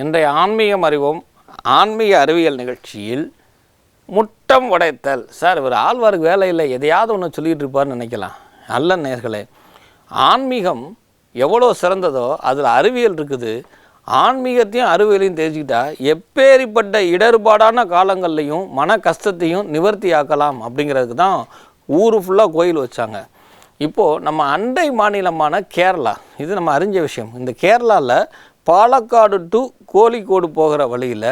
இன்றைய ஆன்மீகம் அறிவோம் ஆன்மீக அறிவியல் நிகழ்ச்சியில் முட்டம் உடைத்தல். சார் இவர் ஆழ்வாருக்கு வேலை இல்லை எதையாவது ஒன்று சொல்லிகிட்டு இருப்பார்னு நினைக்கலாம். அல்ல நேர்களே ஆன்மீகம் எவ்வளோ சிறந்ததோ அதில் அறிவியல் இருக்குது. ஆன்மீகத்தையும் அறிவியலையும் தெரிஞ்சுக்கிட்டா எப்பேறிப்பட்ட இடர்பாடான காலங்கள்லையும் மன கஷ்டத்தையும் நிவர்த்தி ஆக்கலாம் அப்படிங்கிறதுக்கு தான் ஊர் ஃபுல்லாக கோயில் வச்சாங்க. இப்போது நம்ம அண்டை மாநிலமான கேரளா இது நம்ம அறிஞ்ச விஷயம். இந்த கேரளாவில் பாலக்காடு டு கோழிக்கோடு போகிற வழியில்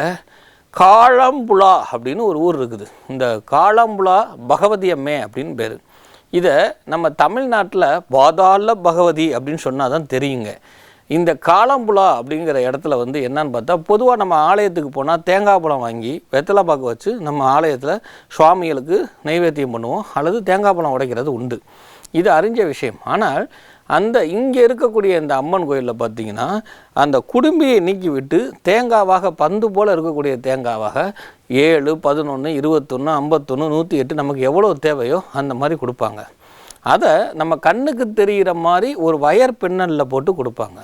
காளம்புழா அப்படின்னு ஒரு ஊர் இருக்குது. இந்த காளம்புழா பகவதி அம்மே அப்படின்னு பேர். இதை நம்ம தமிழ்நாட்டில் பாதாள பகவதி அப்படின்னு சொன்னால் தான் தெரியுங்க. இந்த காளம்புழா அப்படிங்கிற இடத்துல வந்து என்னன்னு பார்த்தா பொதுவாக நம்ம ஆலயத்துக்கு போனால் தேங்காய் பழம் வாங்கி வெத்தலை பாக்கு வச்சு நம்ம ஆலயத்தில் சுவாமிகளுக்கு நைவேத்தியம் பண்ணுவோம். அல்லது தேங்காய் பழம் உடைக்கிறது உண்டு. இது அறிஞ்ச விஷயம். ஆனால் அந்த இங்கே இருக்கக்கூடிய இந்த அம்மன் கோயிலில் பார்த்தீங்கன்னா அந்த குடும்பியை நீக்கிவிட்டு தேங்காவாக பந்து போல் இருக்கக்கூடிய தேங்காவாக ஏழு பதினொன்று இருபத்தொன்று ஐம்பத்தொன்று நூற்றி எட்டு நமக்கு எவ்வளோ தேவையோ அந்த மாதிரி கொடுப்பாங்க. அதை நம்ம கண்ணுக்கு தெரிகிற மாதிரி ஒரு வயர் பின்னலில் போட்டு கொடுப்பாங்க.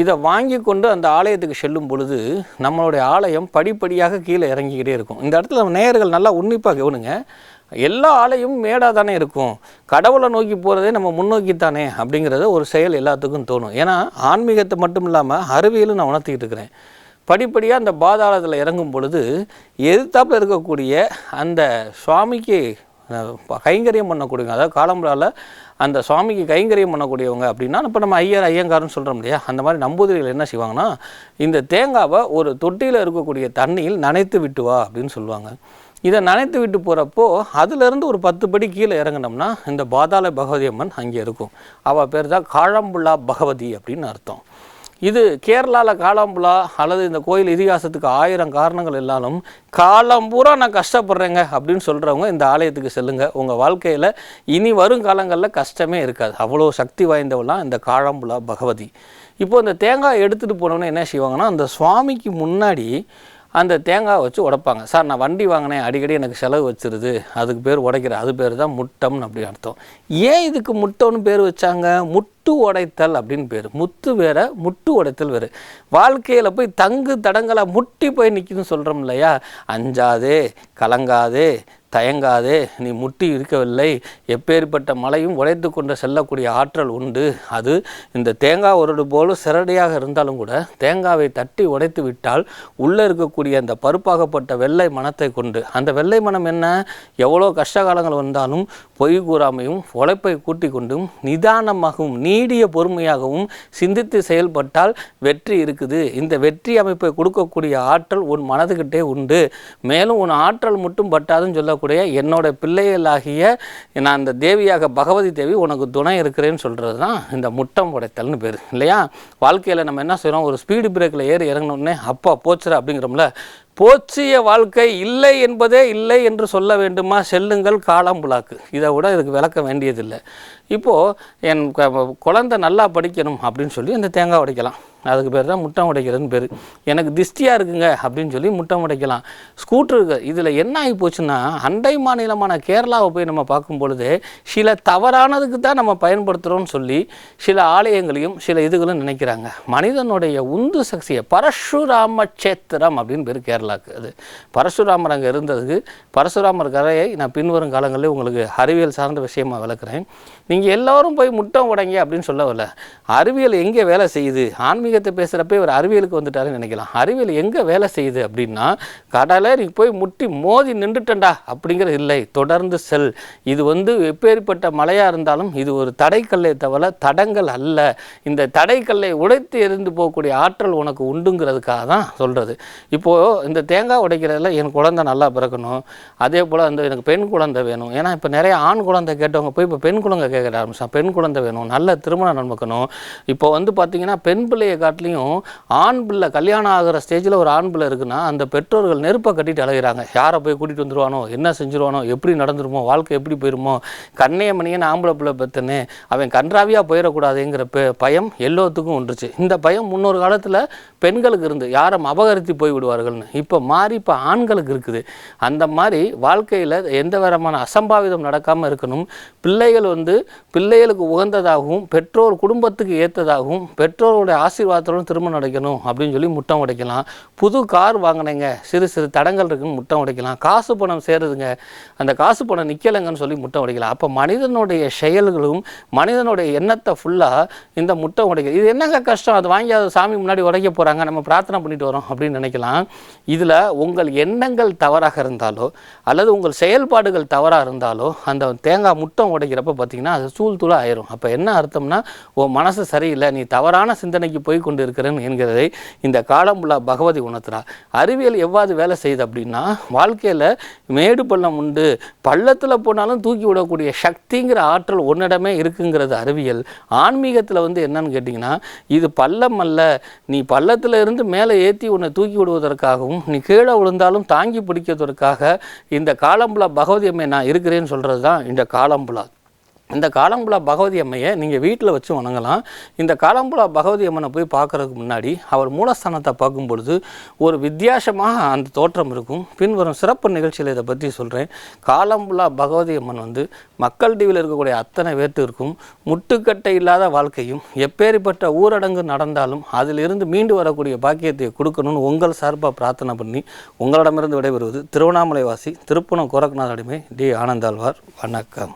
இதை வாங்கி கொண்டு அந்த ஆலயத்துக்கு செல்லும் பொழுது நம்மளுடைய ஆலயம் படிப்படியாக கீழே இறங்கிக்கிட்டே இருக்கும். இந்த இடத்துல நேயர்கள் நல்லா உன்னிப்பாக கவனுங்க. எல்லா ஆலையும் மேடாக தானே இருக்கும். கடவுளை நோக்கி போகிறதே நம்ம முன்னோக்கி தானே அப்படிங்கிறத ஒரு செயல் எல்லாத்துக்கும் தோணும். ஏன்னா ஆன்மீகத்தை மட்டும் இல்லாமல் அறிவியலும் நான் உணர்த்திக்கிட்டு இருக்கிறேன். படிப்படியாக அந்த பாதாளத்தில் இறங்கும் பொழுது எதிர்த்தாப்பில் இருக்கக்கூடிய அந்த சுவாமிக்கு கைங்கரியம் பண்ணக்கூடியவங்க அதாவது காலம்புறாவில் அந்த சுவாமிக்கு கைங்கரியம் பண்ணக்கூடியவங்க அப்படின்னா இப்போ நம்ம ஐயர் ஐயங்காரன்னு சொல்கிறோம் இல்லையா? அந்த மாதிரி நம்பூதிரிகள் என்ன செய்வாங்கன்னா இந்த தேங்காவை ஒரு தொட்டியில் இருக்கக்கூடிய தண்ணியில் நனைத்து விட்டு வா அப்படின்னு சொல்லுவாங்க. இதை நனைத்து விட்டு போகிறப்போ அதுலேருந்து ஒரு பத்து படி கீழே இறங்கினோம்னா இந்த பாதாள பகவதி அம்மன் அங்கே இருக்கும். அவள் பேர் தான் காழம்புலா பகவதி அப்படின்னு அர்த்தம். இது கேரளாவில் காளாம்புலா அல்லது இந்த கோயில் இதிகாசத்துக்கு ஆயிரம் காரணங்கள் இல்லாலும் காலம்பூரா நான் கஷ்டப்படுறேங்க அப்படின்னு சொல்கிறவங்க இந்த ஆலயத்துக்கு செல்லுங்க. உங்கள் வாழ்க்கையில் இனி வரும் காலங்களில் கஷ்டமே இருக்காது. அவ்வளோ சக்தி வாய்ந்தவெல்லாம் இந்த காழம்புலா பகவதி. இப்போ இந்த தேங்காய் எடுத்துகிட்டு போனோன்னே என்ன செய்வாங்கன்னா அந்த சுவாமிக்கு முன்னாடி அந்த தேங்காய் வச்சு உடைப்பாங்க. சார் நான் வண்டி வாங்கினேன். அடிக்கடி எனக்கு செலவு வச்சிருது. அதுக்கு பேர் உடைக்கிற அது பேர் தான் முட்டம்னு அப்படி அர்த்தம். ஏன் இதுக்கு முட்டம்னு பேர் வச்சாங்க? முட்டு உடைத்தல் அப்படின்னு பேர். முத்து வேற முட்டு உடைத்தல் வேறு. வாழ்க்கையில் போய் தங்கு தடங்களை முட்டி போய் நிற்குதுன்னு சொல்கிறோம் இல்லையா? அஞ்சாதே கலங்காதே தயங்காதே நீ முட்டி இருக்கவில்லை. எப்பேற்பட்ட மலையும் உடைத்து கொண்டு செல்லக்கூடிய ஆற்றல் உண்டு. அது இந்த தேங்காய் உருடு போல சிரடையாக இருந்தாலும் கூட தேங்காவை தட்டி உடைத்து விட்டால் உள்ளே இருக்கக்கூடிய அந்த பருப்பாகப்பட்ட வெள்ளை மனத்தை கொண்டு. அந்த வெள்ளை மனம் என்ன? எவ்வளோ கஷ்ட காலங்கள் வந்தாலும் பொய் கூறாமையும் உழைப்பை கூட்டி கொண்டும் நிதானமாகவும் நீடிய பொறுமையாகவும் சிந்தித்து செயல்பட்டால் வெற்றி இருக்குது. இந்த வெற்றி அமைப்பை கொடுக்கக்கூடிய ஆற்றல் உன் மனதுக்கிட்டே உண்டு. மேலும் உன் ஆற்றல் மட்டும் பட்டாதுன்னு சொல்லக்கூடிய என்னோட பிள்ளைகளாகிய நான் அந்த தேவியாக பகவதி தேவி உனக்கு துணை இருக்கிறேன்னு சொல்கிறது தான் இந்த முட்டம் உடைத்தல்னு பேர். இல்லையா? வாழ்க்கையில் நம்ம என்ன செய்கிறோம் ஒரு ஸ்பீடு பிரேக்கில் ஏறி இறங்கினோடனே அப்பா போச்சுரா அப்படிங்கிறோம்ல. போச்சிய வாழ்க்கை இல்லை என்பதே இல்லை என்று சொல்ல வேண்டுமா? செல்லுங்கள் காளாம்புலாக்கு இதை விட இதுக்கு விளக்க வேண்டியதில்லை. இப்போது என் க- குழந்தை நல்லா படிக்கணும் அப்படின்னு சொல்லி அந்த தேங்காய் உடைக்கலாம். அதுக்கு பேர் தான் முட்டம் உடைக்கிறதுன்னு பேர். எனக்கு திஷ்டியாக இருக்குங்க அப்படின்னு சொல்லி முட்டம் உடைக்கலாம். ஸ்கூட்டருக்கு இதில் என்ன ஆகி போச்சுன்னா அண்டை மாநிலமான கேரளாவை போய் நம்ம பார்க்கும் பொழுது சில தவறானதுக்கு தான் நம்ம பயன்படுத்துகிறோம்னு சொல்லி சில ஆலயங்களையும் சில இதுகளும் நினைக்கிறாங்க. மனிதனுடைய உந்து சக்தியை பரசுராம கஷேத்திரம் அப்படின்னு பேர் கேரளாவுக்கு அது. பரசுராமர் அங்கே இருந்ததுக்கு பரசுராமர் கரையை நான் பின்வரும் காலங்களில் உங்களுக்கு அறிவியல் சார்ந்த விஷயமா விளக்குறேன். நீங்கள் எல்லோரும் போய் முட்டம் உடைங்க அப்படின்னு சொல்ல வரல. அறிவியல் எங்கே வேலை செய்யுது? ஆன்மீகத்தை பேசுகிறப்ப ஒரு அறிவியலுக்கு வந்துட்டாருன்னு நினைக்கலாம். அறிவியல் எங்கே வேலை செய்யுது அப்படின்னா கடலை நீ போய் முட்டி மோதி நின்றுட்டண்டா அப்படிங்கிறது இல்லை. தொடர்ந்து செல். இது வந்து எப்பேற்பட்ட மலையாக இருந்தாலும் இது ஒரு தடைக்கல்லை தவிர தடங்கள் அல்ல. இந்த தடைக்கல்லை உடைத்து எரிந்து போகக்கூடிய ஆற்றல் உனக்கு உண்டுங்கிறதுக்காக தான் சொல்கிறது இப்போது இந்த தேங்காய் உடைக்கிறதுல என் குழந்தை நல்லா பிறக்கணும். அதே போல் அந்த எனக்கு பெண் குழந்தை வேணும். ஏன்னா இப்போ நிறைய ஆண் குழந்தை கேட்டவங்க போய் இப்போ பெண் குழந்தை கேட்க ஆரம்பிச்சான். பெண் குழந்தை வேணும். நல்ல திருமணம் நடக்கணும் இப்போ வந்து பார்த்தீங்கன்னா பெண் பிள்ளையை காட்டிலையும் ஆண் பிள்ளை கல்யாணம் ஆகிற ஸ்டேஜில் ஒரு ஆண் பிள்ளை இருக்குன்னா அந்த பெற்றோர்கள் நெருப்பை கட்டிட்டு அழகிறாங்க யாரை போய் கூட்டிகிட்டு வந்துருவானோ என்ன செஞ்சுருவானோ எப்படி நடந்துருமோ வாழ்க்கை எப்படி போயிருமோ கண்ணைய மணியன் ஆம்பளை பிள்ளை பெத்தனே அவன் கன்றாவியாக போயிடக்கூடாதுங்கிற பயம் எல்லோத்துக்கும் ஒன்றுச்சு. இந்த பயம் முன்னொரு காலத்தில் பெண்களுக்கு இருந்து யாரும் அபகரித்து போய் விடுவார்கள்னு. இப்போ மாறி இப்போ ஆண்களுக்கு இருக்குது. அந்த மாதிரி வாழ்க்கையில் எந்த விதமான அசம்பாவிதம் நடக்காமல் இருக்கணும். பிள்ளைகள் வந்து பிள்ளைகளுக்கு உகந்ததாகவும் பெற்றோர் குடும்பத்துக்கு ஏற்றதாகவும் பெற்றோருடைய ஆசீர்வாதம் ஆசீர்வாதத்தோடு திருமணம் உடைக்கணும் அப்படின்னு சொல்லி முட்டம் உடைக்கலாம். புது கார் வாங்கினேங்க. சிறு சிறு தடங்கள் இருக்குன்னு முட்டம் உடைக்கலாம். காசு பணம் சேருதுங்க. அந்த காசு பணம் நிற்கலைங்கன்னு சொல்லி முட்டம் உடைக்கலாம். அப்போ மனிதனுடைய செயல்களும் மனிதனுடைய எண்ணத்தை ஃபுல்லாக இந்த முட்டை உடைக்கிறது இது என்னங்க கஷ்டம்? அது வாங்கி அதை சாமி முன்னாடி உடைக்க போகிறாங்க நம்ம பிரார்த்தனை பண்ணிட்டு வரோம் அப்படின்னு நினைக்கலாம். இதில் உங்கள் எண்ணங்கள் தவறாக இருந்தாலோ அல்லது உங்கள் செயல்பாடுகள் தவறாக இருந்தாலோ அந்த தேங்காய் முட்டம் உடைக்கிறப்ப பார்த்தீங்கன்னா அது தூள் தூளாக ஆயிரும். அப்போ என்ன அர்த்தம்னா உன் மனசு சரியில்லை நீ தவறான சிந்தனைக்கு போய் கொண்டு என்கிறதை இந்த காலம்புலா பகவதி உணர்த்துறா. அறிவியல் எவ்வாறு வேலை செய்யுது அப்படின்னா வாழ்க்கையில் மேடு பள்ளம் உண்டு பள்ளத்தில் போனாலும் தூக்கி விடக்கூடிய சக்திங்கிற ஆற்றல் ஒன்னிடமே இருக்குங்கிறது அறிவியல். ஆன்மீகத்தில் வந்து என்னன்னு கேட்டிங்கன்னா இது பள்ளம் அல்ல. நீ பள்ளத்தில் இருந்து மேலே ஏற்றி உன்னை தூக்கி விடுவதற்காகவும் நீ கீழே விழுந்தாலும் தாங்கி பிடிக்கிறதற்காக இந்த காலம்புலா பகவதி அம்மை நான் இருக்கிறேன்னு சொல்கிறது தான் இந்த காலம்புலா இந்த காலம்புலா பகவதி அம்மையை நீங்கள் வீட்டில் வச்சு வணங்கலாம். இந்த காலம்புலா பகவதி அம்மனை போய் பார்க்கறதுக்கு முன்னாடி அவர் மூலஸ்தானத்தை பார்க்கும் பொழுது ஒரு வித்தியாசமாக அந்த தோற்றம் இருக்கும். பின்வரும் சிறப்பு நிகழ்ச்சியில் இதை பற்றி சொல்கிறேன் காலம்புலா பகவதி அம்மன் வந்து மக்கள் டிவியில் இருக்கக்கூடிய அத்தனை வேட்டிற்கும் முட்டுக்கட்டை இல்லாத வாழ்க்கையும் எப்பேற்பட்ட ஊரடங்கு நடந்தாலும் அதிலிருந்து மீண்டு வரக்கூடிய பாக்கியத்தை கொடுக்கணும்னு உங்கள் சார்பாக பிரார்த்தனை பண்ணி உங்களிடமிருந்து விடைபெறுவது திருவண்ணாமலை வாசி திருப்பணம் கோரக்நாத் அடிமை டி. ஆனந்தாழ்வார். வணக்கம்.